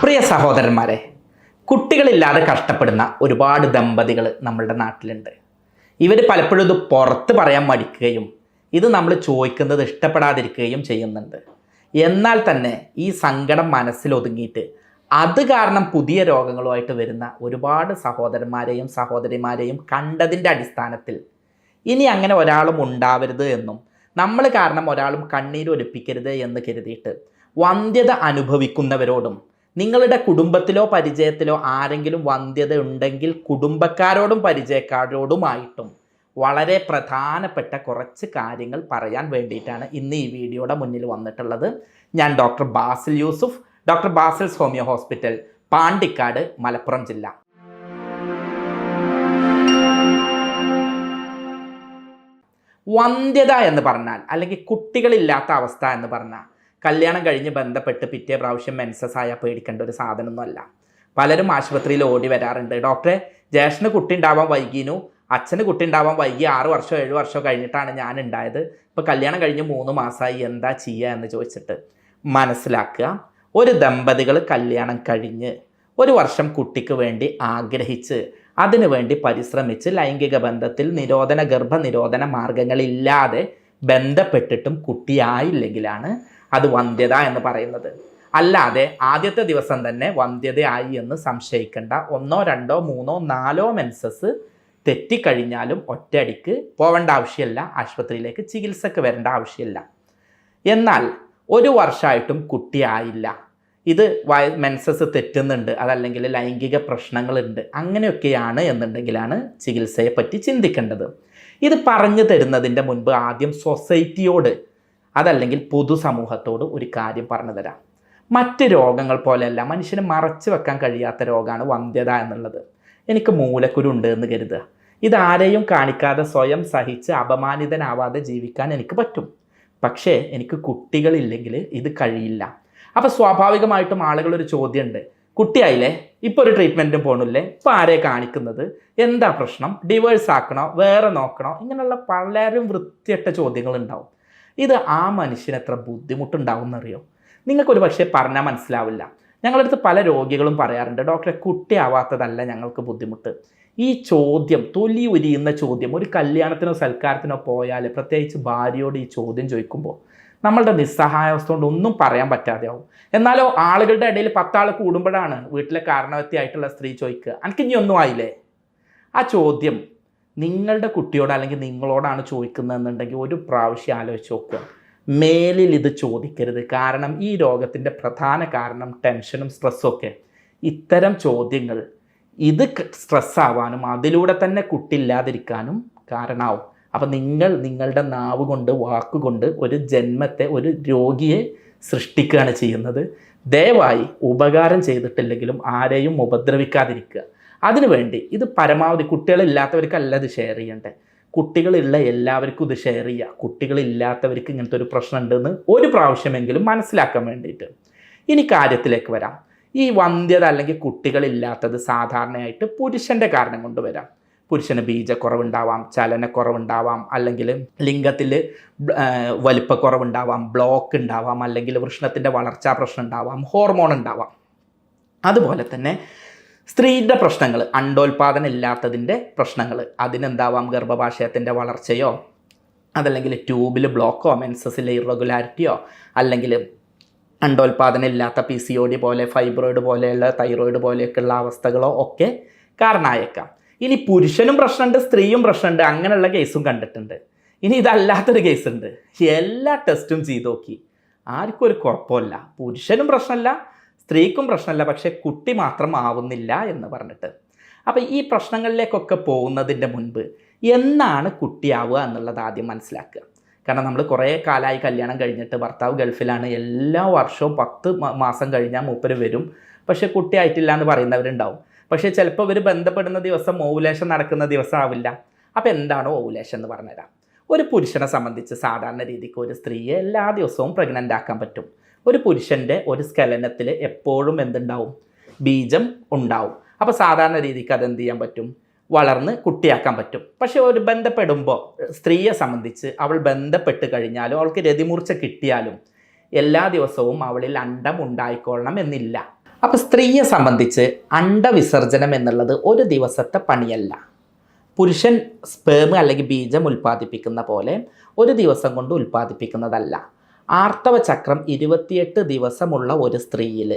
പ്രിയ സഹോദരന്മാരെ കുട്ടികളില്ലാതെ കഷ്ടപ്പെടുന്ന ഒരുപാട് ദമ്പതികൾ നമ്മളുടെ നാട്ടിലുണ്ട്. ഇവർ പലപ്പോഴും ഇത് പുറത്ത് പറയാൻ മടിക്കുകയും ഇത് നമ്മൾ ചോദിക്കുന്നത് ഇഷ്ടപ്പെടാതിരിക്കുകയും ചെയ്യുന്നുണ്ട്. എന്നാൽ തന്നെ ഈ സങ്കടം മനസ്സിൽ ഒതുങ്ങിയിട്ട് അത് കാരണം പുതിയ രോഗങ്ങളുമായിട്ട് വരുന്ന ഒരുപാട് സഹോദരന്മാരെയും സഹോദരിമാരെയും കണ്ടതിന്റെ അടിസ്ഥാനത്തിൽ ഇനി അങ്ങനെ ഒരാളും ഉണ്ടാവരുത് എന്നും നമ്മൾ കാരണം ഒരാളും കണ്ണീരൊലിപ്പിക്കരുത് എന്ന് കരുതിയിട്ട് വന്ധ്യത അനുഭവിക്കുന്നവരോടും നിങ്ങളുടെ കുടുംബത്തിലോ പരിചയത്തിലോ ആരെങ്കിലും വന്ധ്യത ഉണ്ടെങ്കിൽ കുടുംബക്കാരോടും പരിചയക്കാരോടുമായിട്ടും വളരെ പ്രധാനപ്പെട്ട കുറച്ച് കാര്യങ്ങൾ പറയാൻ വേണ്ടിയിട്ടാണ് ഇന്ന് ഈ വീഡിയോയുടെ മുന്നിൽ വന്നിട്ടുള്ളത്. ഞാൻ doctor Basil Yusuf. Doctor Basil's homeo hospital Pandikkad Malappuram ജില്ല. വന്ധ്യത എന്ന് പറഞ്ഞാൽ അല്ലെങ്കിൽ കുട്ടികളില്ലാത്ത അവസ്ഥ എന്ന് പറഞ്ഞാൽ കല്യാണം കഴിഞ്ഞ് ബന്ധപ്പെട്ട് പിറ്റേ പ്രാവശ്യം മെൻസസ് ആയാൽ പേടിക്കേണ്ട ഒരു സാധനമൊന്നുമല്ല. പലരും ആശുപത്രിയിൽ ഓടി വരാറുണ്ട്. ഡോക്ടറെ ജ്യേഷ്ഠന് കുട്ടി ഉണ്ടാവാൻ വൈകിനു. അച്ഛന് കുട്ടി ഉണ്ടാവാൻ വൈകി ആറ് വർഷമോ ഏഴ് വർഷമോ കഴിഞ്ഞിട്ടാണ് ഞാൻ ഉണ്ടായത് ഇപ്പോൾ കല്യാണം കഴിഞ്ഞ് മൂന്ന് മാസമായി എന്താ ചെയ്യുക എന്ന് ചോദിച്ചിട്ട് മനസ്സിലാക്കുക. ഒരു ദമ്പതികൾ കല്യാണം കഴിഞ്ഞ് ഒരു വർഷം കുട്ടിക്ക് വേണ്ടി ആഗ്രഹിച്ച് അതിനുവേണ്ടി പരിശ്രമിച്ച് ലൈംഗിക ബന്ധത്തിൽ നിരോധന ഗർഭനിരോധന മാർഗങ്ങളില്ലാതെ ബന്ധപ്പെട്ടിട്ടും കുട്ടിയായില്ലെങ്കിലാണ് അത് വന്ധ്യത എന്ന് പറയുന്നത്. അല്ലാതെ ആദ്യത്തെ ദിവസം തന്നെ വന്ധ്യതയായി എന്ന് സംശയിക്കേണ്ട. ഒന്നോ രണ്ടോ മൂന്നോ നാലോ മെൻസസ് തെറ്റിക്കഴിഞ്ഞാലും ഒറ്റയടിക്ക് പോവേണ്ട ആവശ്യമില്ല. ആശുപത്രിയിലേക്ക് ചികിത്സക്ക് വരേണ്ട ആവശ്യമില്ല. എന്നാൽ ഒരു വർഷമായിട്ടും കുട്ടിയായില്ല. ഇത് വയ മെൻസസ് തെറ്റുന്നുണ്ട്. അതല്ലെങ്കിൽ ലൈംഗിക പ്രശ്നങ്ങളുണ്ട്. അങ്ങനെയൊക്കെയാണ് എന്നുണ്ടെങ്കിലാണ് ചികിത്സയെപ്പറ്റി ചിന്തിക്കേണ്ടത്. ഇത് പറഞ്ഞു തരുന്നതിന്റെ മുൻപ് ആദ്യം സൊസൈറ്റിയോട് അതല്ലെങ്കിൽ പൊതുസമൂഹത്തോട് ഒരു കാര്യം പറഞ്ഞു തരാം. മറ്റ് രോഗങ്ങൾ പോലെയല്ല മനുഷ്യനെ മറച്ചു വെക്കാൻ കഴിയാത്ത രോഗമാണ് വന്ധ്യത എന്നുള്ളത്. എനിക്ക് മൂലക്കുരുണ്ട് എന്ന് കരുതുക. ഇതാരെയും കാണിക്കാതെ സ്വയം സഹിച്ച് അപമാനിതനാവാതെ ജീവിക്കാൻ എനിക്ക് പറ്റും. പക്ഷേ എനിക്ക് കുട്ടികളില്ലെങ്കിൽ ഇത് കഴിയില്ല. അപ്പോൾ സ്വാഭാവികമായിട്ടും ആളുകളൊരു ചോദ്യമുണ്ട്. കുട്ടിയായില്ലേ? ഇപ്പോൾ ഒരു ട്രീറ്റ്മെന്റും പോകണില്ലേ ഇപ്പോൾ ആരെ കാണിക്കുന്നത്? എന്താ പ്രശ്നം? ഡിവേഴ്സ് ആക്കണോ? വേറെ നോക്കണോ? ഇങ്ങനെയുള്ള പലരും വൃത്തിയിട്ട ചോദ്യങ്ങൾ ഉണ്ടാവും ഇത് ആ മനുഷ്യന് എത്ര ബുദ്ധിമുട്ടുണ്ടാവും എന്നറിയോ നിങ്ങൾക്കൊരു പക്ഷേ പറഞ്ഞാൽ മനസ്സിലാവില്ല. ഞങ്ങളടുത്ത് പല രോഗികളും പറയാറുണ്ട് ഡോക്ടറെ കുട്ടിയാവാത്തതല്ല ഞങ്ങൾക്ക് ബുദ്ധിമുട്ട്. ഈ ചോദ്യം തൊലി ഉരിയുന്ന ചോദ്യം ഒരു കല്യാണത്തിനോ സൽക്കാരത്തിനോ പോയാൽ പ്രത്യേകിച്ച് ഭാര്യയോട് ഈ ചോദ്യം ചോദിക്കുമ്പോൾ നമ്മളുടെ നിസ്സഹായാവസ്ഥ കൊണ്ട് ഒന്നും പറയാൻ പറ്റാതെയാവും. എന്നാലോ ആളുകളുടെ ഇടയിൽ പത്താൾ കൂടുമ്പോഴാണ് വീട്ടിലെ കാരണവത്തിയായിട്ടുള്ള സ്ത്രീ ചോദിക്കുക എനിക്ക് ഇനി ഒന്നും ആയില്ലേ? ആ ചോദ്യം നിങ്ങളുടെ കുട്ടിയോട് അല്ലെങ്കിൽ നിങ്ങളോടാണ് ചോദിക്കുന്നതെന്നുണ്ടെങ്കിൽ ഒരു പ്രാവശ്യം ആലോചിച്ച് നോക്കുക. മേലിൽ ഇത് ചോദിക്കരുത്. കാരണം ഈ രോഗത്തിന്റെ പ്രധാന കാരണം ടെൻഷനും സ്ട്രെസ്സും ഒക്കെ. ഇത്തരം ചോദ്യങ്ങൾ ഇത് സ്ട്രെസ്സാവാനും അതിലൂടെ തന്നെ കുട്ടി ഇല്ലാതിരിക്കാനും കാരണമാവും. അപ്പം നിങ്ങൾ നിങ്ങളുടെ നാവ് കൊണ്ട് വാക്കുകൊണ്ട് ഒരു ജന്മത്തെ ഒരു രോഗിയെ സൃഷ്ടിക്കുകയാണ് ചെയ്യുന്നത്. ദയവായി ഉപകാരം ചെയ്തിട്ടില്ലെങ്കിലും ആരെയും ഉപദ്രവിക്കാതിരിക്കുക. അതിനുവേണ്ടി ഇത് പരമാവധി കുട്ടികളില്ലാത്തവർക്കല്ല ഇത് ഷെയർ ചെയ്യണ്ടേ. കുട്ടികളുള്ള എല്ലാവർക്കും ഇത് ഷെയർ ചെയ്യുക. കുട്ടികളില്ലാത്തവർക്ക് ഇങ്ങനത്തെ ഒരു പ്രശ്നം ഉണ്ടെന്ന് ഒരു പ്രാവശ്യമെങ്കിലും മനസ്സിലാക്കാൻ വേണ്ടിയിട്ട്. ഇനി കാര്യത്തിലേക്ക് വരാം. ഈ വന്ധ്യത അല്ലെങ്കിൽ കുട്ടികളില്ലാത്തത് സാധാരണയായിട്ട് പുരുഷന്റെ കാരണം കൊണ്ട് വരാം. പുരുഷന് ബീജക്കുറവുണ്ടാവാം ചലനക്കുറവുണ്ടാവാം അല്ലെങ്കിൽ ലിംഗത്തിൽ വലിപ്പക്കുറവുണ്ടാവാം ബ്ലോക്ക് ഉണ്ടാവാം അല്ലെങ്കിൽ വൃഷ്ണത്തിന്റെ വളർച്ചാ പ്രശ്നം ഉണ്ടാവാം ഹോർമോൺ ഉണ്ടാവാം അതുപോലെ തന്നെ സ്ത്രീയുടെ പ്രശ്നങ്ങൾ അണ്ടോൽപാദനം ഇല്ലാത്തതിന്റെ പ്രശ്നങ്ങൾ അതിനെന്താവാം? ഗർഭപാശയത്തിന്റെ വളർച്ചയോ അതല്ലെങ്കിൽ ട്യൂബിൽ ബ്ലോക്കോ മെൻസസിലെ ഇറഗുലാരിറ്റിയോ അല്ലെങ്കിൽ അണ്ടോൽപാദനം ഇല്ലാത്ത പി സി ഒ ഡി പോലെ ഫൈബ്രോയിഡ് പോലെയുള്ള തൈറോയിഡ് പോലെയൊക്കെയുള്ള അവസ്ഥകളോ ഒക്കെ കാരണമായേക്കാം. ഇനി പുരുഷനും പ്രശ്നമുണ്ട് സ്ത്രീയും പ്രശ്നമുണ്ട് അങ്ങനെയുള്ള കേസും കണ്ടിട്ടുണ്ട്. ഇനി ഇതല്ലാത്തൊരു ഉണ്ട് എല്ലാ ടെസ്റ്റും ചെയ്ത് നോക്കി. ആർക്കും ഒരു കുഴപ്പമില്ല. പുരുഷനും പ്രശ്നമല്ല സ്ത്രീക്കും പ്രശ്നമല്ല പക്ഷേ കുട്ടി മാത്രം ആവുന്നില്ല എന്ന് പറഞ്ഞിട്ട്. അപ്പോൾ ഈ പ്രശ്നങ്ങളിലേക്കൊക്കെ പോകുന്നതിന്റെ മുൻപ് എന്നാണ് കുട്ടിയാവുക എന്നുള്ളത് ആദ്യം മനസ്സിലാക്കുക. കാരണം നമ്മൾ കുറേ കാലമായി കല്യാണം കഴിഞ്ഞിട്ട് ഭർത്താവ് ഗൾഫിലാണ്. എല്ലാ വർഷവും പത്ത് മാസം കഴിഞ്ഞാൽ മൂപ്പര് വരും. പക്ഷേ കുട്ടിയായിട്ടില്ല എന്ന് പറയുന്നവരുണ്ടാവും. പക്ഷേ ചിലപ്പോൾ ഇവർ ബന്ധപ്പെടുന്ന ദിവസം ഓവുലേഷൻ നടക്കുന്ന ദിവസം ആവില്ല അപ്പോൾ എന്താണ് ഓവുലേഷൻ എന്ന് പറഞ്ഞുതരാം. ഒരു പുരുഷനെ സംബന്ധിച്ച് സാധാരണ രീതിക്ക് ഒരു സ്ത്രീയെ എല്ലാ ദിവസവും പ്രഗ്നന്റ് ആക്കാൻ പറ്റും. ഒരു പുരുഷന്റെ ഒരു സ്കലനത്തിൽ എപ്പോഴും എന്തുണ്ടാവും? ബീജം ഉണ്ടാവും. അപ്പോൾ സാധാരണ രീതിക്ക് അതെന്ത് ചെയ്യാൻ പറ്റും? വളർന്ന് കുട്ടിയാക്കാൻ പറ്റും. പക്ഷേ ഒരു ബന്ധപ്പെടുമ്പോൾ സ്ത്രീയെ സംബന്ധിച്ച് അവൾ ബന്ധപ്പെട്ട് കഴിഞ്ഞാലും അവൾക്ക് രതിമൂർച്ച കിട്ടിയാലും എല്ലാ ദിവസവും അവളിൽ അണ്ടം ഉണ്ടായിക്കൊള്ളണം എന്നില്ല. അപ്പോൾ സ്ത്രീയെ സംബന്ധിച്ച് അണ്ടവിസർജനം എന്നുള്ളത് ഒരു ദിവസത്തെ പണിയല്ല. പുരുഷൻ സ്പേം അല്ലെങ്കിൽ ബീജം ഉൽപ്പാദിപ്പിക്കുന്ന പോലെ ഒരു ദിവസം കൊണ്ട് ഉൽപ്പാദിപ്പിക്കുന്നതല്ല. ആർത്തവ ചക്രം ഇരുപത്തിയെട്ട് ദിവസമുള്ള ഒരു സ്ത്രീയിൽ.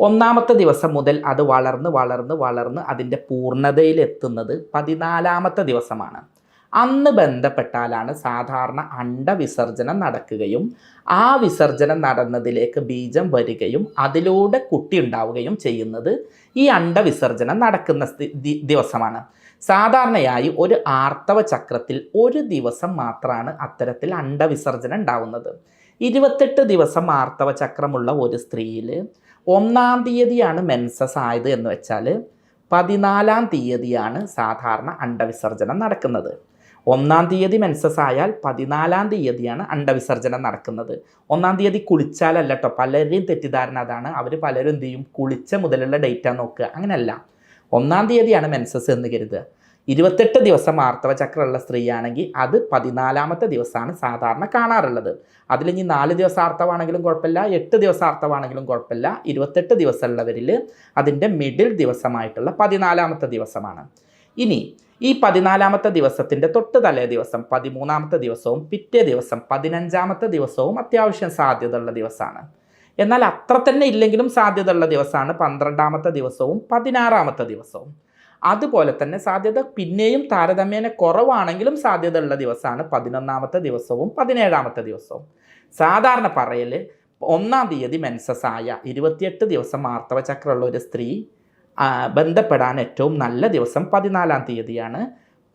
ഒന്നാമത്തെ ദിവസം മുതൽ അത് വളർന്ന് വളർന്ന് വളർന്ന് അതിന്റെ പൂർണതയിലെത്തുന്നത് പതിനാലാമത്തെ ദിവസമാണ്. അന്ന് ബന്ധപ്പെട്ടാലാണ് സാധാരണ അണ്ടവിസർജനം നടക്കുകയും ആ വിസർജനം നടന്നതിലേക്ക് ബീജം വരികയും അതിലൂടെ കുട്ടി ഉണ്ടാവുകയും ചെയ്യുന്നത് ഈ അണ്ടവിസർജനം നടക്കുന്ന ദിവസമാണ്. സാധാരണയായി ഒരു ആർത്തവ ചക്രത്തിൽ ഒരു ദിവസം മാത്രമാണ് അത്തരത്തിൽ അണ്ടവിസർജനം ഉണ്ടാവുന്നത്. ഇരുപത്തെട്ട് ദിവസം ആർത്തവ ചക്രമുള്ള ഒരു സ്ത്രീയിൽ ഒന്നാം തീയതിയാണ് മെൻസസ് ആയത് എന്ന് വെച്ചാൽ പതിനാലാം തീയതിയാണ് സാധാരണ അണ്ടവിസർജനം നടക്കുന്നത്. ഒന്നാം തീയതി മെൻസസ് ആയാൽ പതിനാലാം തീയതിയാണ് അണ്ടവിസർജനം നടക്കുന്നത്. ഒന്നാം തീയതി കുളിച്ചാലല്ല കേട്ടോ പലരുടെയും തെറ്റിദ്ധാരണ അതാണ്. അവർ പലരും എന്ത് ചെയ്യും? കുളിച്ച മുതലുള്ള ഡേറ്റാ നോക്കുക. അങ്ങനെയല്ല. ഒന്നാം തീയതിയാണ് മെൻസസ് എന്ന് കരുതുക. ഇരുപത്തെട്ട് ദിവസം ആർത്തവ ചക്രമുള്ള സ്ത്രീയാണെങ്കിൽ അത് പതിനാലാമത്തെ ദിവസമാണ് സാധാരണ കാണാറുള്ളത്. അതിലിനി നാല് ദിവസം ആർത്തവാണെങ്കിലും കുഴപ്പമില്ല എട്ട് ദിവസം ആർത്തവാണെങ്കിലും കുഴപ്പമില്ല. ഇരുപത്തെട്ട് ദിവസമുള്ളവരിൽ അതിന്റെ മിഡിൽ ദിവസമായിട്ടുള്ള പതിനാലാമത്തെ ദിവസമാണ്. ഇനി ഈ പതിനാലാമത്തെ ദിവസത്തിന്റെ തൊട്ട് തലേ ദിവസം പതിമൂന്നാമത്തെ ദിവസവും പിറ്റേ ദിവസം പതിനഞ്ചാമത്തെ ദിവസവും അത്യാവശ്യം സാധ്യതയുള്ള ദിവസമാണ്. എന്നാൽ അത്ര തന്നെ ഇല്ലെങ്കിലും സാധ്യതയുള്ള ദിവസമാണ് പന്ത്രണ്ടാമത്തെ ദിവസവും പതിനാറാമത്തെ ദിവസവും. അതുപോലെ തന്നെ സാധ്യത പിന്നെയും താരതമ്യേന കുറവാണെങ്കിലും സാധ്യതയുള്ള ദിവസമാണ് പതിനൊന്നാമത്തെ ദിവസവും പതിനേഴാമത്തെ ദിവസവും. സാധാരണ പറയൽ ഒന്നാം തീയതി മെൻസസ് ആയ ഇരുപത്തിയെട്ട് ദിവസം ആർത്തവ ചക്രമുള്ള ഒരു സ്ത്രീ ബന്ധപ്പെടാൻ ഏറ്റവും നല്ല ദിവസം പതിനാലാം തീയതിയാണ്.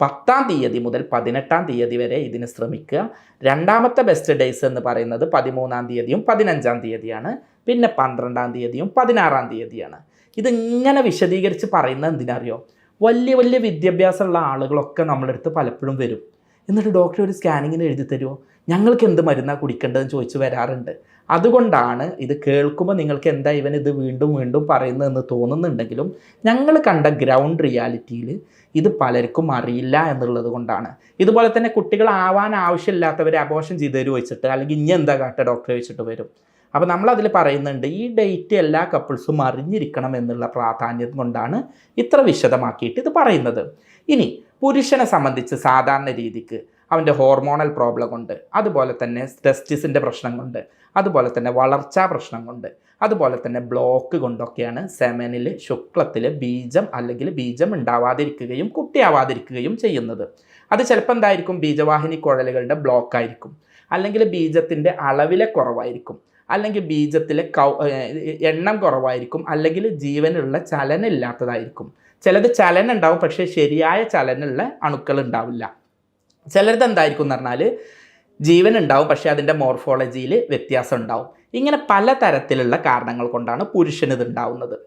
പത്താം തീയതി മുതൽ പതിനെട്ടാം തീയതി വരെ ഇതിന് ശ്രമിക്കുക. രണ്ടാമത്തെ ബെസ്റ്റ് ഡേയ്സ് എന്ന് പറയുന്നത് പതിമൂന്നാം തീയതിയും പതിനഞ്ചാം തീയതിയാണ്. പിന്നെ പന്ത്രണ്ടാം തീയതിയും പതിനാറാം തീയതിയാണ്. ഇതിങ്ങനെ വിശദീകരിച്ച് പറയുന്നത് എന്തിനറിയോ? വലിയ വലിയ വിദ്യാഭ്യാസമുള്ള ആളുകളൊക്കെ നമ്മളെടുത്ത് പലപ്പോഴും വരും. എന്നിട്ട് ഡോക്ടർ ഒരു സ്കാനിങ്ങിന് എഴുതി തരുമോ ഞങ്ങൾക്ക് എന്ത് മരുന്നാണ് കുടിക്കേണ്ടതെന്ന് ചോദിച്ചു വരാറുണ്ട്. അതുകൊണ്ടാണ് ഇത് കേൾക്കുമ്പോൾ നിങ്ങൾക്ക് എന്താ ഇവൻ ഇത് വീണ്ടും വീണ്ടും പറയുന്നതെന്ന് തോന്നുന്നുണ്ടെങ്കിലും ഞങ്ങൾ കണ്ട ഗ്രൗണ്ട് റിയാലിറ്റിയിൽ ഇത് പലർക്കും അറിയില്ല എന്നുള്ളത് കൊണ്ടാണ്. ഇതുപോലെ തന്നെ കുട്ടികളാവാൻ ആവശ്യമില്ലാത്തവരെ അബോഷൻ ചെയ്ത് തരുമോ വെച്ചിട്ട്? അല്ലെങ്കിൽ ഇനി എന്താ കാട്ട ഡോക്ടറെ വെച്ചിട്ട് വരും. അപ്പോൾ നമ്മളതിൽ പറയുന്നുണ്ട് ഈ ഡേറ്റ് എല്ലാ കപ്പിൾസും അറിഞ്ഞിരിക്കണം എന്നുള്ള പ്രാധാന്യം കൊണ്ടാണ് ഇത്ര വിശദമാക്കിയിട്ട് ഇത് പറയുന്നത്. ഇനി പുരുഷനെ സംബന്ധിച്ച് സാധാരണ രീതിക്ക് അവന്റെ ഹോർമോണൽ പ്രോബ്ലം കൊണ്ട് അതുപോലെ തന്നെ ടെസ്റ്റിസിന്റെ പ്രശ്നം കൊണ്ട് അതുപോലെ തന്നെ വളർച്ചാ പ്രശ്നം കൊണ്ട് അതുപോലെ തന്നെ ബ്ലോക്ക് കൊണ്ടൊക്കെയാണ് സെമനിൽ ശുക്ലത്തിൽ ബീജം അല്ലെങ്കിൽ ബീജം ഉണ്ടാവാതിരിക്കുകയും കുട്ടിയാവാതിരിക്കുകയും ചെയ്യുന്നത്. അത് ചിലപ്പോൾ എന്തായിരിക്കും? ബീജവാഹിനി കുഴലുകളുടെ ബ്ലോക്ക് ആയിരിക്കും. അല്ലെങ്കിൽ ബീജത്തിന്റെ അളവിലെ കുറവായിരിക്കും. അല്ലെങ്കിൽ ബീജത്തിലെ കൗ എണ്ണം കുറവായിരിക്കും. അല്ലെങ്കിൽ ജീവനുള്ള ചലനം ഇല്ലാത്തതായിരിക്കും ചിലത് ചലനം ഉണ്ടാവും പക്ഷേ ശരിയായ ചലനമുള്ള അണുക്കൾ ഉണ്ടാവില്ല. ചിലത് എന്തായിരിക്കും എന്ന് പറഞ്ഞാൽ ജീവൻ ഉണ്ടാവും പക്ഷേ അതിന്റെ മോർഫോളജിയിൽ വ്യത്യാസം ഉണ്ടാവും. ഇങ്ങനെ പല തരത്തിലുള്ള കാരണങ്ങൾ കൊണ്ടാണ് പുരുഷന് ഇത് ഉണ്ടാവുന്നത്.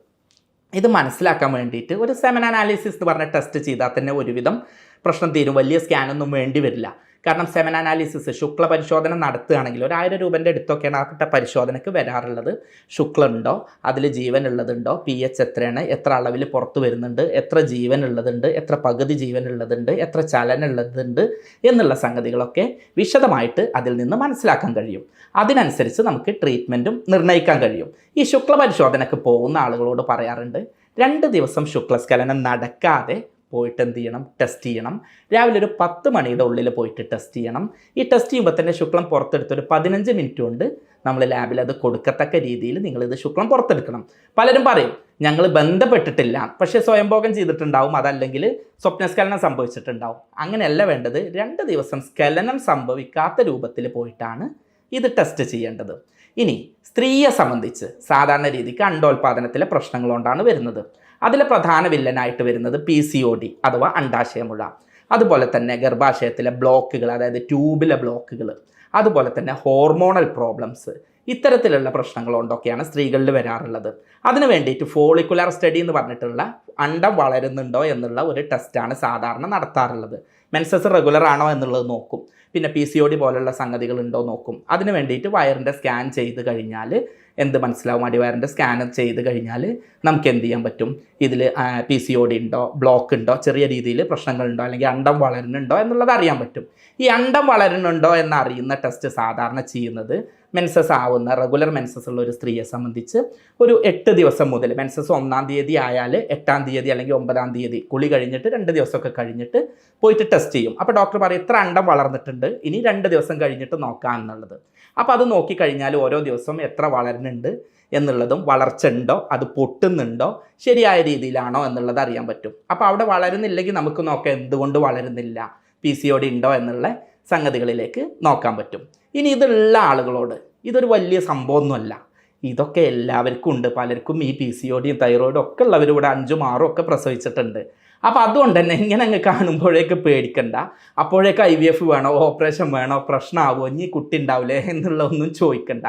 ഇത് മനസ്സിലാക്കാൻ വേണ്ടിയിട്ട് ഒരു സെമൻ അനാലിസിസ് എന്ന് പറഞ്ഞ ടെസ്റ്റ് ചെയ്താൽ തന്നെ ഒരുവിധം പ്രശ്നം തീരും. വലിയ സ്കാനൊന്നും വേണ്ടി വരില്ല. കാരണം സെവൻ അനാലിസിസ് ശുക്ല പരിശോധന നടത്തുകയാണെങ്കിൽ ഒരു ആയിരം രൂപന്റെ അടുത്തൊക്കെയാണ് ആ പരിശോധനയ്ക്ക് വരാറുള്ളത്. ശുക്ല ഉണ്ടോ അതിൽ ജീവൻ ഉള്ളതുണ്ടോ പി എച്ച് എത്രയാണ്? എത്ര അളവിൽ പുറത്തു വരുന്നുണ്ട്? എത്ര ജീവൻ ഉള്ളതുണ്ട് എത്ര പകുതി ജീവൻ ഉള്ളതുണ്ട് എത്ര ചലനം ഉള്ളതുണ്ട് എന്നുള്ള സംഗതികളൊക്കെ വിശദമായിട്ട് അതിൽ നിന്ന് മനസ്സിലാക്കാൻ കഴിയും. അതിനനുസരിച്ച് നമുക്ക് ട്രീറ്റ്മെന്റും നിർണയിക്കാൻ കഴിയും. ഈ ശുക്ല പരിശോധനയ്ക്ക് പോകുന്ന ആളുകളോട് പറയാറുണ്ട് രണ്ട് ദിവസം ശുക്ലസ്കലനം നടക്കാതെ പോയിട്ട് എന്ത് ചെയ്യണം. ടെസ്റ്റ് ചെയ്യണം രാവിലെ ഒരു പത്ത് മണിയുടെ ഉള്ളിൽ പോയിട്ട് ടെസ്റ്റ് ചെയ്യണം. ഈ ടെസ്റ്റ് ചെയ്യുമ്പോൾ തന്നെ ശുക്ലം പുറത്തെടുത്തൊരു പതിനഞ്ച് മിനിറ്റ് കൊണ്ട് നമ്മൾ ലാബിൽ അത് കൊടുക്കത്തക്ക രീതിയിൽ നിങ്ങളിത് ശുക്ലം പുറത്തെടുക്കണം. പലരും പറയും ഞങ്ങൾ ബന്ധപ്പെട്ടിട്ടില്ല. പക്ഷേ സ്വയംഭോഗം ചെയ്തിട്ടുണ്ടാവും. അതല്ലെങ്കിൽ സ്വപ്നസ്ഖലനം സംഭവിച്ചിട്ടുണ്ടാവും. അങ്ങനെയല്ല വേണ്ടത്. രണ്ട് ദിവസം സ്ഖലനം സംഭവിക്കാത്ത രൂപത്തിൽ പോയിട്ടാണ് ഇത് ടെസ്റ്റ് ചെയ്യേണ്ടത്. ഇനി സ്ത്രീയെ സംബന്ധിച്ച് സാധാരണ രീതിക്ക് അണ്ടോൽപാദനത്തിലെ പ്രശ്നങ്ങൾ കൊണ്ടാണ് വരുന്നത്. അതിലെ പ്രധാന വില്ലനായിട്ട് വരുന്നത് പി സി ഒ ഡി അഥവാ അണ്ടാശയമുഴ അതുപോലെ തന്നെ ഗർഭാശയത്തിലെ ബ്ലോക്കുകൾ അതായത് ട്യൂബിലെ ബ്ലോക്കുകൾ അതുപോലെ തന്നെ ഹോർമോണൽ പ്രോബ്ലംസ് ഇത്തരത്തിലുള്ള പ്രശ്നങ്ങളുണ്ടൊക്കെയാണ് സ്ത്രീകളിൽ വരാറുള്ളത്. അതിനു വേണ്ടിയിട്ട് ഫോളിക്കുലർ സ്റ്റഡി എന്ന് പറഞ്ഞിട്ടുള്ള അണ്ടം വളരുന്നുണ്ടോ എന്നുള്ള ഒരു ടെസ്റ്റാണ് സാധാരണ നടത്താറുള്ളത്. മെൻസസ് റെഗുലർ ആണോ എന്നുള്ളത് നോക്കും. പിന്നെ പി സി ഒ ഡി പോലുള്ള സംഗതികൾ ഉണ്ടോ നോക്കും. അതിന് വേണ്ടിയിട്ട് വയറിന്റെ സ്കാൻ ചെയ്ത് കഴിഞ്ഞാൽ എന്ത് മനസ്സിലാവും? അടിവയറിന്റെ സ്കാൻ ചെയ്ത് കഴിഞ്ഞാൽ നമുക്ക് എന്ത് ചെയ്യാൻ പറ്റും? ഇതിൽ പി സി ഒ ഡി ഉണ്ടോ? ബ്ലോക്ക് ഉണ്ടോ? ചെറിയ രീതിയിൽ പ്രശ്നങ്ങളുണ്ടോ? അല്ലെങ്കിൽ അണ്ടം വളരുന്നുണ്ടോ? എന്നുള്ളത് അറിയാൻ പറ്റും. ഈ അണ്ടം വളരുന്നുണ്ടോ എന്നറിയുന്ന ടെസ്റ്റ് സാധാരണ ചെയ്യുന്നത് മെൻസസ് ആവുന്ന റെഗുലർ മെൻസസ് ഉള്ള ഒരു സ്ത്രീയെ സംബന്ധിച്ച് ഒരു എട്ട് ദിവസം മുതൽ മെൻസസ് ഒന്നാം തീയതി ആയാൽ എട്ടാം തീയതി അല്ലെങ്കിൽ ഒമ്പതാം തീയതി കുളി കഴിഞ്ഞിട്ട് രണ്ട് ദിവസമൊക്കെ കഴിഞ്ഞിട്ട് പോയിട്ട് ടെസ്റ്റ് ചെയ്യും. അപ്പോൾ ഡോക്ടർ പറയും ഇത്ര അണ്ടം വളർന്നിട്ടുണ്ട് ഇനി രണ്ട് ദിവസം കഴിഞ്ഞിട്ട് നോക്കാം എന്നുള്ളത്. അപ്പോൾ അത് നോക്കിക്കഴിഞ്ഞാൽ ഓരോ ദിവസവും എത്ര വളരുന്നുണ്ട് എന്നുള്ളതും വളർച്ച ഉണ്ടോ അത് പൊട്ടുന്നുണ്ടോ ശരിയായ രീതിയിലാണോ എന്നുള്ളത് അറിയാൻ പറ്റും. അപ്പോൾ അവിടെ വളരുന്നില്ലെങ്കിൽ നമുക്ക് നോക്കാം എന്തുകൊണ്ട് വളരുന്നില്ല പി സി ഒ ഡി ഉണ്ടോ എന്നുള്ള സംഗതികളിലേക്ക് നോക്കാൻ പറ്റും. ഇനി ഇതുള്ള ആളുകളോട് ഇതൊരു വലിയ സംഭവമൊന്നുമല്ല. ഇതൊക്കെ എല്ലാവർക്കും ഉണ്ട്. പലർക്കും ഈ പി സി ഒ ഡിയും തൈറോയിഡും ഒക്കെ ഉള്ളവർ ഇവിടെ അഞ്ചും ആറും ഒക്കെ പ്രസവിച്ചിട്ടുണ്ട്. അപ്പോൾ അതുകൊണ്ട് തന്നെ ഇങ്ങനെ അങ്ങ് കാണുമ്പോഴേക്ക് പേടിക്കണ്ട. അപ്പോഴേക്ക് ഐ വി എഫ് വേണോ ഓപ്പറേഷൻ വേണോ പ്രശ്നമാവോ ഇനി കുട്ടി ഉണ്ടാവില്ലേ എന്നുള്ള ഒന്നും ചോദിക്കണ്ട.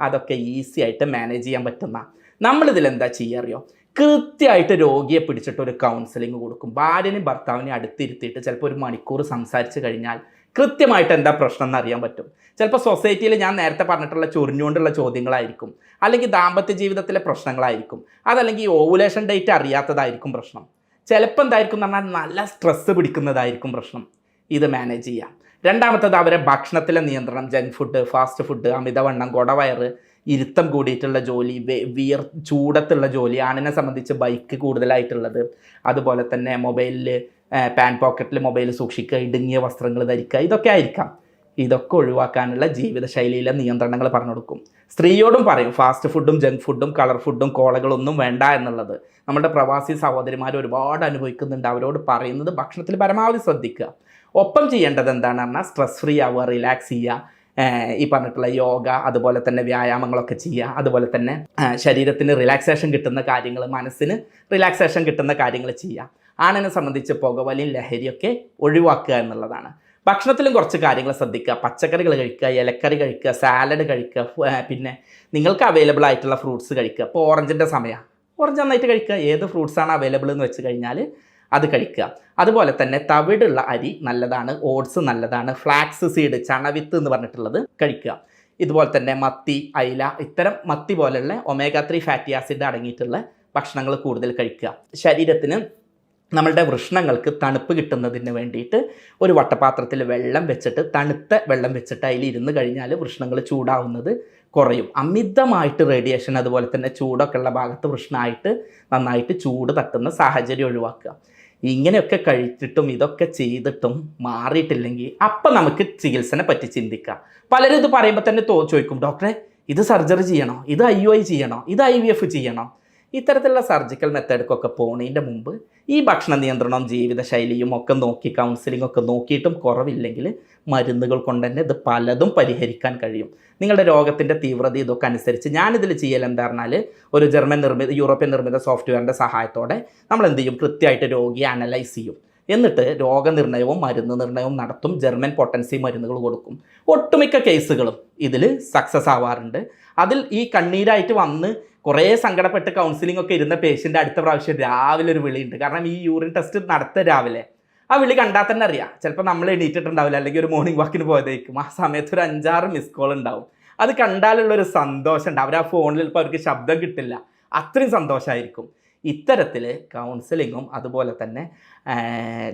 അതൊക്കെ ഈസി ആയിട്ട് മാനേജ് ചെയ്യാൻ പറ്റുന്ന. നമ്മളിതിൽ എന്താ ചെയ്യുക അറിയോ? കൃത്യമായിട്ട് രോഗിയെ പിടിച്ചിട്ട് ഒരു കൗൺസിലിംഗ് കൊടുക്കും. ഭാര്യനും ഭർത്താവിനെ അടുത്തിരുത്തിയിട്ട് ചിലപ്പോൾ ഒരു മണിക്കൂർ സംസാരിച്ച് കഴിഞ്ഞാൽ കൃത്യമായിട്ട് എന്താ പ്രശ്നം എന്ന് അറിയാൻ പറ്റും. ചിലപ്പോൾ സൊസൈറ്റിയിൽ ഞാൻ നേരത്തെ പറഞ്ഞിട്ടുള്ള ചൊറിഞ്ഞുകൊണ്ടുള്ള ചോദ്യങ്ങളായിരിക്കും. അല്ലെങ്കിൽ ദാമ്പത്യ ജീവിതത്തിലെ പ്രശ്നങ്ങളായിരിക്കും. അതല്ലെങ്കിൽ ഓവുലേഷൻ ഡേറ്റ് അറിയാത്തതായിരിക്കും പ്രശ്നം. ചിലപ്പോൾ എന്തായിരിക്കും എന്ന് പറഞ്ഞാൽ നല്ല സ്ട്രെസ്സ് പിടിക്കുന്നതായിരിക്കും പ്രശ്നം. ഇത് മാനേജ് ചെയ്യാം. രണ്ടാമത്തത് അവരെ ഭക്ഷണത്തിലെ നിയന്ത്രണം ജങ്ക് ഫുഡ് ഫാസ്റ്റ് ഫുഡ് അമിതവണ്ണം കുടവയറ് ഇരുത്തം കൂടിയിട്ടുള്ള ജോലി വിയർ ചൂടത്തുള്ള ജോലി ആണിനെ സംബന്ധിച്ച് ബൈക്ക് കൂടുതലായിട്ടുള്ളത്. അതുപോലെ തന്നെ മൊബൈലിൽ പാൻ പോക്കറ്റിൽ മൊബൈൽ സൂക്ഷിക്കുക ഇടുങ്ങിയ വസ്ത്രങ്ങൾ ധരിക്കുക ഇതൊക്കെ ആയിരിക്കാം. ഇതൊക്കെ ഒഴിവാക്കാനുള്ള ജീവിതശൈലിയിലെ നിയന്ത്രണങ്ങൾ പറഞ്ഞു കൊടുക്കും. സ്ത്രീയോടും പറയും ഫാസ്റ്റ് ഫുഡും ജങ്ക് ഫുഡും കളർ ഫുഡും കോളകളൊന്നും വേണ്ട എന്നുള്ളത്. നമ്മുടെ പ്രവാസി സഹോദരിമാർ ഒരുപാട് അനുഭവിക്കുന്നുണ്ട് അവരോട് പറയുന്നത് ഭക്ഷണത്തിൽ പരമാവധി ശ്രദ്ധിക്കുക. ഒപ്പം ചെയ്യേണ്ടത് എന്താണെന്ന് പറഞ്ഞാൽ സ്ട്രെസ് ഫ്രീ ആവുക റിലാക്സ് ചെയ്യുക. ഈ പറഞ്ഞിട്ടുള്ള യോഗ അതുപോലെ തന്നെ വ്യായാമങ്ങളൊക്കെ ചെയ്യുക അതുപോലെ തന്നെ ശരീരത്തിന് റിലാക്സേഷൻ കിട്ടുന്ന കാര്യങ്ങൾ മനസ്സിന് റിലാക്സേഷൻ കിട്ടുന്ന കാര്യങ്ങൾ ചെയ്യുക. ആണിനെ സംബന്ധിച്ച് പുകവലിയും ലഹരിയൊക്കെ ഒഴിവാക്കുക എന്നുള്ളതാണ്. ഭക്ഷണത്തിലും കുറച്ച് കാര്യങ്ങൾ ശ്രദ്ധിക്കുക. പച്ചക്കറികൾ കഴിക്കുക ഇലക്കറി കഴിക്കുക സാലഡ് കഴിക്കുക പിന്നെ നിങ്ങൾക്ക് അവൈലബിൾ ആയിട്ടുള്ള ഫ്രൂട്ട്സ് കഴിക്കുക. ഇപ്പോൾ ഓറഞ്ചിന്റെ സമയമാണ് ഓറഞ്ച് നന്നായിട്ട് കഴിക്കുക. ഏത് ഫ്രൂട്ട്സാണ് അവൈലബിൾ എന്ന് വെച്ച് കഴിഞ്ഞാൽ അത് കഴിക്കുക. അതുപോലെ തന്നെ തവിടുള്ള അരി നല്ലതാണ് ഓട്സ് നല്ലതാണ് ഫ്ലാക്സ് സീഡ് ചണവിത്ത് എന്ന് പറഞ്ഞിട്ടുള്ളത് കഴിക്കുക. ഇതുപോലെ തന്നെ മത്തി അയില ഇത്തരം മത്തി പോലെയുള്ള ഒമേഗ ത്രീ ഫാറ്റി ആസിഡ് അടങ്ങിയിട്ടുള്ള ഭക്ഷണങ്ങൾ കൂടുതൽ കഴിക്കുക. ശരീരത്തിന് നമ്മളുടെ വൃഷ്ണങ്ങൾക്ക് തണുപ്പ് കിട്ടുന്നതിന് വേണ്ടിയിട്ട് ഒരു വട്ടപാത്രത്തിൽ വെള്ളം വെച്ചിട്ട് തണുത്ത വെള്ളം വെച്ചിട്ട് അതിൽ ഇരുന്ന് കഴിഞ്ഞാൽ വൃഷ്ണങ്ങൾ ചൂടാവുന്നത് കുറയും. അമിതമായിട്ട് റേഡിയേഷൻ അതുപോലെ തന്നെ ചൂടൊക്കെ ഉള്ള ഭാഗത്ത് വൃഷ്ണമായിട്ട് നന്നായിട്ട് ചൂട് തട്ടുന്ന സാഹചര്യം ഒഴിവാക്കുക. ഇങ്ങനെയൊക്കെ കഴിച്ചിട്ടും ഇതൊക്കെ ചെയ്തിട്ടും മാറിയിട്ടില്ലെങ്കിൽ അപ്പം നമുക്ക് ചികിത്സനെ പറ്റി ചിന്തിക്കാം പലരും ഇത് പറയുമ്പോൾ തന്നെ തോ ചോദിക്കും ഡോക്ടറെ ഇത് സർജറി ചെയ്യണോ? ഇത് ഐ ഒ ഐ ചെയ്യണോ? ഇത് ഐ വി എഫ് ചെയ്യണോ? ഇത്തരത്തിലുള്ള സർജിക്കൽ മെത്തേഡ്ക്കൊക്കെ പോണതിന്റെ മുമ്പ് ഈ ഭക്ഷണ നിയന്ത്രണം ജീവിതശൈലിയും ഒക്കെ നോക്കി കൗൺസിലിംഗ് ഒക്കെ നോക്കിയിട്ടും കുറവില്ലെങ്കിൽ മരുന്നുകൾ കൊണ്ട് തന്നെ ഇത് പലതും പരിഹരിക്കാൻ കഴിയും. നിങ്ങളുടെ രോഗത്തിന്റെ തീവ്രത ഇതൊക്കെ അനുസരിച്ച് ഞാനിതിൽ ചെയ്യൽ എന്താ പറഞ്ഞാൽ ഒരു ജർമ്മൻ നിർമ്മിത യൂറോപ്യൻ നിർമ്മിത സോഫ്റ്റ്വെയറിന്റെ സഹായത്തോടെ നമ്മൾ എന്ത് ചെയ്യും? കൃത്യമായിട്ട് രോഗിയെ അനലൈസ് ചെയ്യും. എന്നിട്ട് രോഗനിർണയവും മരുന്ന് നിർണയവും നടത്തും. ജർമ്മൻ പൊട്ടൻസി മരുന്നുകൾ കൊടുക്കും. ഒട്ടുമിക്ക കേസുകളും ഇതിൽ സക്സസ് ആവാറുണ്ട്. അതിൽ ഈ കണ്ണീരായിട്ട് വന്ന് കുറേ സങ്കടപ്പെട്ട് കൗൺസിലിംഗ് ഒക്കെ ഇരുന്ന പേഷ്യന്റ് അടുത്ത പ്രാവശ്യം രാവിലെ ഒരു വിളിയുണ്ട് കാരണം ഈ യൂറിൻ ടെസ്റ്റ് നടത്ത രാവിലെ. ആ വിളി കണ്ടാൽ തന്നെ അറിയാം. ചിലപ്പോൾ നമ്മൾ എണീറ്റിട്ടുണ്ടാവില്ല. അല്ലെങ്കിൽ ഒരു മോർണിംഗ് വാക്കിന് പോയതേക്കും ആ സമയത്ത് ഒരു അഞ്ചാറ് മിസ് കോൾ ഉണ്ടാവും. അത് കണ്ടാലുള്ളൊരു സന്തോഷം ഉണ്ട് അവർ ആ ഫോണിൽ ഇപ്പോൾ അവർക്ക് ശബ്ദം കിട്ടില്ല. അത്രയും സന്തോഷമായിരിക്കും. ഇത്തരത്തിൽ കൗൺസിലിങ്ങും അതുപോലെ തന്നെ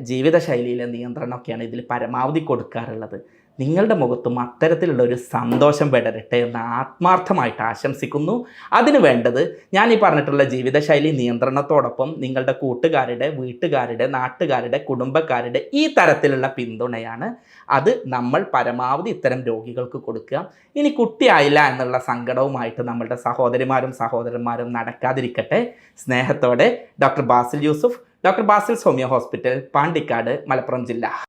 ജീവിതശൈലിയിലെ നിയന്ത്രണമൊക്കെയാണ് ഇതിൽ പരമാവധി കൊടുക്കാറുള്ളത്. നിങ്ങളുടെ മുഖത്തും അത്തരത്തിലുള്ള ഒരു സന്തോഷം വിടരട്ടെ എന്ന് ആത്മാർത്ഥമായിട്ട് ആശംസിക്കുന്നു. അതിന് വേണ്ടത് ഞാൻ ഈ പറഞ്ഞിട്ടുള്ള ജീവിതശൈലി നിയന്ത്രണത്തോടൊപ്പം നിങ്ങളുടെ കൂട്ടുകാരുടെ വീട്ടുകാരുടെ നാട്ടുകാരുടെ കുടുംബക്കാരുടെ ഈ തരത്തിലുള്ള പിന്തുണയാണ്. അത് നമ്മൾ പരമാവധി ഇത്തരം രോഗികൾക്ക് കൊടുക്കുക. ഇനി കുട്ടിയായില്ല എന്നുള്ള സങ്കടവുമായിട്ട് നമ്മളുടെ സഹോദരിമാരും സഹോദരന്മാരും നടക്കാതിരിക്കട്ടെ. സ്നേഹത്തോടെ doctor Basil Yusuf doctor Basil Soumya hospital Pandikkad Malappuram ജില്ല.